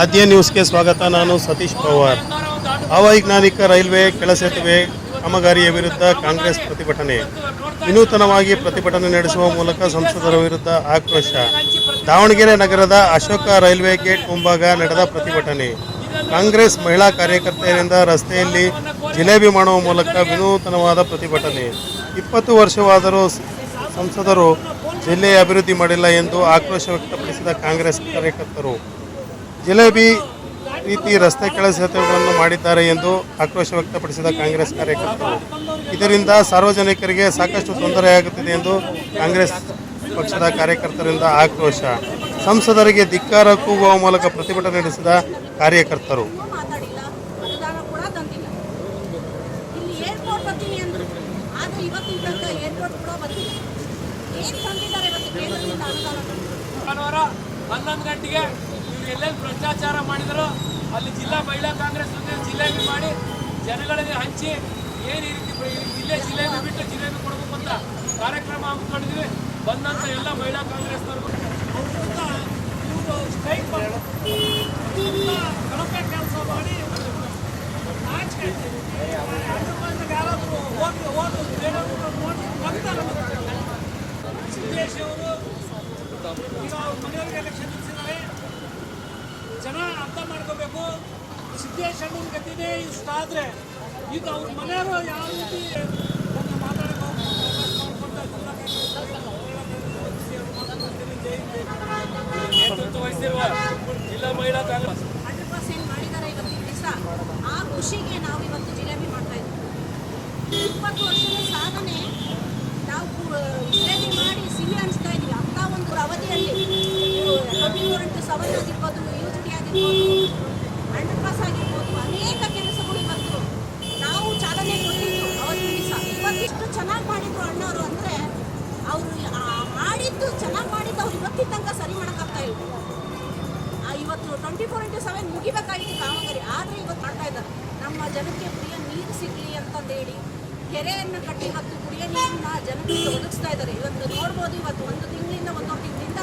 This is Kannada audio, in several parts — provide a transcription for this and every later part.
ಆದ್ಯ ನ್ಯೂಸ್ಗೆ ಸ್ವಾಗತ. ನಾನು ಸತೀಶ್ ಪವಾರ್. ಅವೈಜ್ಞಾನಿಕ ರೈಲ್ವೆ ಕೆಳಸೇತುವೆ ಕಾಮಗಾರಿಯ ವಿರುದ್ಧ ಕಾಂಗ್ರೆಸ್ ಪ್ರತಿಭಟನೆ. ವಿನೂತನವಾಗಿ ಪ್ರತಿಭಟನೆ ನಡೆಸುವ ಮೂಲಕ ಸಂಸದರ ವಿರುದ್ಧ ಆಕ್ರೋಶ. ದಾವಣಗೆರೆ ನಗರದ ಅಶೋಕ ರೈಲ್ವೆ ಗೇಟ್ ಮುಂಭಾಗ ನಡೆದ ಪ್ರತಿಭಟನೆ. ಕಾಂಗ್ರೆಸ್ ಮಹಿಳಾ ಕಾರ್ಯಕರ್ತೆಯರಿಂದ ರಸ್ತೆಯಲ್ಲಿ ಜಿಲೇಬಿ ಮಾಡುವ ಮೂಲಕ ವಿನೂತನವಾದ ಪ್ರತಿಭಟನೆ. ಇಪ್ಪತ್ತು ವರ್ಷವಾದರೂ ಸಂಸದರು ಜಿಲ್ಲೆಯ ಅಭಿವೃದ್ಧಿ ಮಾಡಿಲ್ಲ ಎಂದು ಆಕ್ರೋಶ ವ್ಯಕ್ತಪಡಿಸಿದ ಕಾಂಗ್ರೆಸ್ ಕಾರ್ಯಕರ್ತರು. ಜಿಲೇಬಿ ರೀತಿ ರಸ್ತೆ ಕೆಳ ಸೇತುವೆಗಳನ್ನು ಮಾಡಿದ್ದಾರೆ ಎಂದು ಆಕ್ರೋಶ ವ್ಯಕ್ತಪಡಿಸಿದ ಕಾಂಗ್ರೆಸ್ ಕಾರ್ಯಕರ್ತರು. ಇದರಿಂದ ಸಾರ್ವಜನಿಕರಿಗೆ ಸಾಕಷ್ಟು ತೊಂದರೆಯಾಗುತ್ತಿದೆ ಎಂದು ಕಾಂಗ್ರೆಸ್ ಪಕ್ಷದ ಕಾರ್ಯಕರ್ತರಿಂದ ಆಕ್ರೋಶ. ಸಂಸದರಿಗೆ ಧಿಕ್ಕಾರ ಕೂಗುವ ಮೂಲಕ ಪ್ರತಿಭಟನೆ ನಡೆಸಿದ ಕಾರ್ಯಕರ್ತರು. ಹನ್ನೊಂದು ಗಂಟೆಗೆ ಎಲ್ಲೆಲ್ಲಿ ಭ್ರಷ್ಟಾಚಾರ ಮಾಡಿದ್ರು ಅಲ್ಲಿ ಜಿಲ್ಲಾ ಮಹಿಳಾ ಕಾಂಗ್ರೆಸ್ ಜಿಲೇಬಿ ಮಾಡಿ ಜನಗಳಿಗೆ ಹಂಚಿ ಏನು ಈ ರೀತಿ ಬ- ಇಲ್ಲೇ ಜಿಲೇಬಿ ಬಿಟ್ಟು ಜಿಲೇಬಿ ಕೊಡಬೇಕು ಅಂತ ಕಾರ್ಯಕ್ರಮ ಹಮ್ಮಿಕೊಂಡಿದ್ವಿ ಬಂದಂತ ಎಲ್ಲ ಮಹಿಳಾ ಕಾಂಗ್ರೆಸ್ನವ್ರಿಗೂ ಸ್ಟ್ರೈಕ್ ಕಳಪೆ ಕೆಲಸ ಮಾಡಿ ಯಾರಾದರೂ ಹೋಗಿ ಹೋಗಿ ಸಿದ್ದೇಶ್ ಅವರು ಈಗ ಮನೆಯವ್ರಿಗೆ ಎಲೆಕ್ಷನ್ ಅರ್ಥ ಮಾಡ್ಕೋಬೇಕು. ಸಿದ್ದೇಶ್ ಗತಿನೇ ಇಷ್ಟ ಆದರೆ ಇದು ಅವ್ರ ಮನೆಯವರು ಯಾವ ರೀತಿ ನೇತೃತ್ವ ವಹಿಸಿರುವ ಜಿಲ್ಲಾ ಮಹಿಳಾ ಕಾಂಗ್ರೆಸ್ ಮಾಡಿದ್ದಾರೆ ಆ ಖುಷಿಗೆ ನಾವು ಇವತ್ತು ಜಿಲೇಬಿ ಮಾಡ್ತಾ ಇದ್ದೀವಿ ಇಪ್ಪತ್ತು ವರ್ಷದ ಸಾಧನೆ ನಾವು ಜಿಲೇಬಿ ಮಾಡಿ ಸಿಹಿ ಅನಿಸ್ತಾ ಇದೀವಿ ಅಂತ ಒಂದು ಅವಧಿಯಲ್ಲಿ ಫೋರ್ ಇಂಟು ಸೆವೆನ್ ಆಗಿರ್ಬೋದು ಅನೇಕ ಕೆಲಸಗಳು ಇವತ್ತು ನಾವು ಚಾಲನೆ ಕೊಟ್ಟಿದ್ದು ಅವತ್ತಿನ ದಿವಸ ಇವತ್ತಿಷ್ಟು ಚೆನ್ನಾಗಿ ಮಾಡಿದ್ರು ಅಣ್ಣವರು ಅಂದರೆ ಅವರು ಮಾಡಿದ್ದು ಚೆನ್ನಾಗಿ ಮಾಡಿದ್ದು ಅವ್ರು ಇವತ್ತಿನ ತನಕ ಸರಿ ಮಾಡೋಕ್ಕಾಗ್ತಾ ಇಲ್ಲ ಇವತ್ತು ಟ್ವೆಂಟಿ ಫೋರ್ ಇಂಟು ಸೆವೆನ್ ಮುಗಿಬೇಕಾಗಿತ್ತು ಕಾಮಗಾರಿ ಆದರೆ ಇವತ್ತು ಮಾಡ್ತಾ ಇದ್ದಾರೆ ನಮ್ಮ ಜನಕ್ಕೆ ಕುಡಿಯೋ ನೀರು ಸಿಗಲಿ ಅಂತಂದೇಳಿ ಕೆರೆಯನ್ನು ಕಟ್ಟಿ ಇವತ್ತು ಕುಡಿಯೋ ನೀರನ್ನ ಜನರಿಗೆ ಒದಗಿಸ್ತಾ ಇದ್ದಾರೆ ಇವತ್ತು ನೋಡ್ಬೋದು ಇವತ್ತು ಒಂದು ತಿಂಗಳಿಂದ ಒಂದೊಂದು ತಿಂಗಳಿಂದ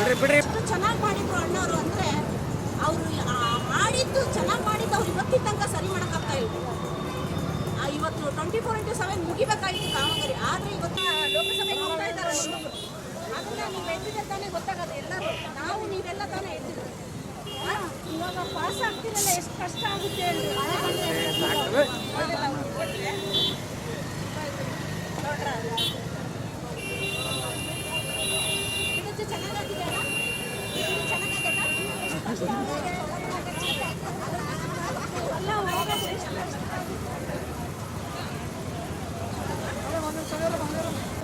ಬನ್ರಿ ಎಷ್ಟು ಚೆನ್ನಾಗಿ ಮಾಡಿದ್ರು ಅಣ್ಣವರು ಅಂದ್ರೆ ಅವರು ಮಾಡಿದ್ದು ಚೆನ್ನಾಗಿ ಮಾಡಿದ್ದು ಅವ್ರು ಇವತ್ತಿನ ಸರಿ ಮಾಡೋಕ್ಕಾಗ್ತಾ ಆ, ಇವತ್ತು ಟ್ವೆಂಟಿ ಫೋರ್ ಇಂಟು ಸೆವೆನ್ ಮುಗಿಬೇಕಾಗಿತ್ತು ಕಾಮಗಾರಿ. ಆದರೆ ಇವತ್ತು ಲೋಕಸಭೆಗೆ ಹೋಗ್ತಾ ಇದ್ದಾರೆ. ಅದನ್ನ ನೀವು ಎದ್ದಿದ್ರೆ ತಾನೇ ಗೊತ್ತಾಗತ್ತೆ ಎಲ್ಲರೂ. ನಾವು ನೀವೆಲ್ಲ ತಾನೇ ಎದ್ದಿದ್ರು ಇವಾಗ ಪಾಸ್ ಆಗ್ತಿರಲ್ಲ ಎಷ್ಟು ಕಷ್ಟ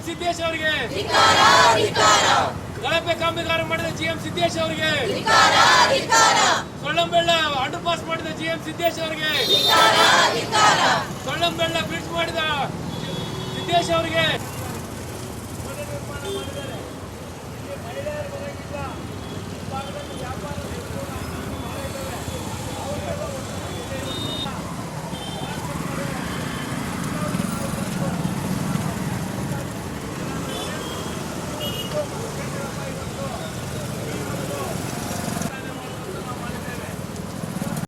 ಸಿದ್ದೇಶ್ ಅವರಿಗೆ. ಕಳಪೆ ಕಾಮಗಾರಿ ಮಾಡಿದ ಜಿ ಎಂ ಸಿದ್ದೇಶ್ ಅವರಿಗೆ. ಸೊಳ್ಳಂಬೆಳ್ಳ ಅಂಡರ್ ಪಾಸ್ ಮಾಡಿದ ಜಿ ಎಂ ಸಿದ್ದೇಶ್ ಅವರಿಗೆ. ಸೊಳ್ಳಂಬೆಳ್ಳ ಬ್ರಿಡ್ಜ್ ಮಾಡಿದ ಸಿದ್ದೇಶ್ ಅವರಿಗೆ.